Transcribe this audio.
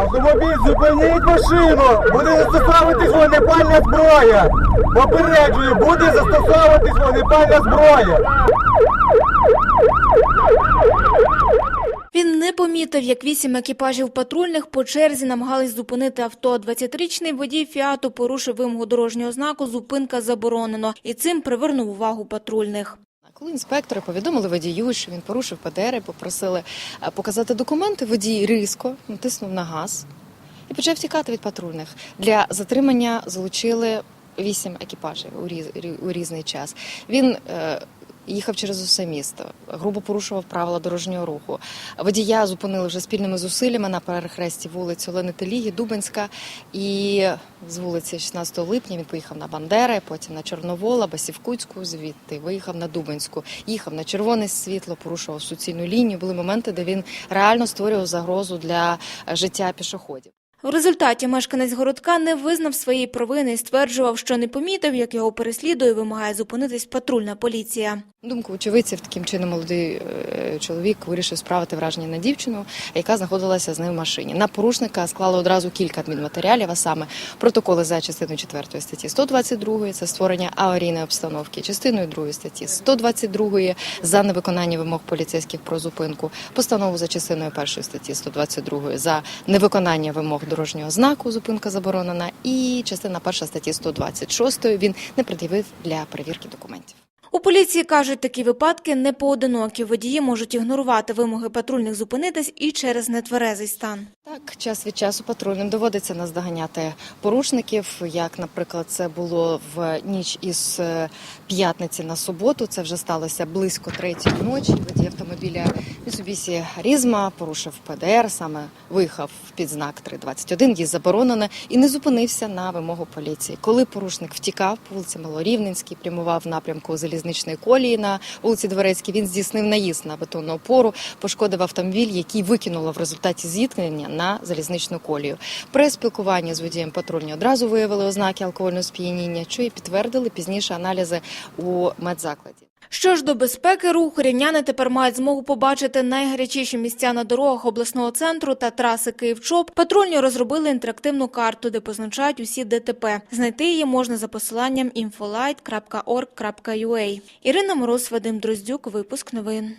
Автомобіль, зупиніть машину! Буде застосовуватись вогнепальна зброя! Попереджую, буде застосовуватись вогнепальна зброя! Він не помітив, як вісім екіпажів патрульних по черзі намагались зупинити авто. 20-річний водій «Фіату» порушив вимогу дорожнього знаку «Зупинка заборонено» і цим привернув увагу патрульних. Коли інспектори повідомили водію, що він порушив ПДР, попросили е, показати документи, водій різко натиснув на газ і почав тікати від патрульних. Для затримання залучили вісім екіпажів у, різ, у різний час. Він е, їхав через усе місто, грубо порушував правила дорожнього руху. Водія зупинили вже спільними зусиллями на перехресті вулиць Олени Теліги, Дубенська. І з вулиці 16 липня він поїхав на Бандери, потім на Чорновола, Басівкутську, звідти виїхав на Дубенську, їхав на червоне світло, порушував суцільну лінію. Були моменти, де він реально створював загрозу для життя пішоходів. В результаті мешканець городка не визнав своєї провини і стверджував, що не помітив, як його переслідує вимагає зупинитись патрульна поліція. Думку очевидців, таким чином молодий е, чоловік вирішив справити враження на дівчину, яка знаходилася з ним в машині. На порушника склали одразу кілька адмінматеріалів, а саме протоколи за частиною 4 статті 122, це створення аварійної обстановки, частиною 2 статті 122 за невиконання вимог поліцейських про зупинку, постанову за частиною 1 статті 122 за невиконання вимог дорожнього знаку, зупинка заборонена, і частина перша статті 126 він не пред'явив для перевірки документів. У поліції кажуть, такі випадки не поодинокі. Водії можуть ігнорувати вимоги патрульних зупинитись і через нетверезий стан. Так, час від часу патрульним доводиться наздоганяти порушників. Як, наприклад, це було в ніч із е, п'ятниці на суботу. Це вже сталося близько третьої ночі. Водій автомобіля Mitsubishi Різма порушив ПДР, саме виїхав під знак 321, їзд заборонено, і не зупинився на вимогу поліції. Коли порушник втікав по вулиці Малорівненській, прямував в напрямку залізничної колії на вулиці Дворецькій, він здійснив наїзд на бетонну опору, пошкодив автомобіль, який викинуло в результаті зіткнення на залізничну колію. При спілкуванні з водієм патрульні одразу виявили ознаки алкогольного сп'яніння, що і підтвердили пізніше аналізи у медзакладі. Що ж до безпеки руху, рівняни тепер мають змогу побачити найгарячіші місця на дорогах обласного центру та траси Київ-ЧОП. Патрульні розробили інтерактивну карту, де позначають усі ДТП. Знайти її можна за посиланням infolight.org.ua. Ірина Мороз, Вадим Дроздюк, випуск новин.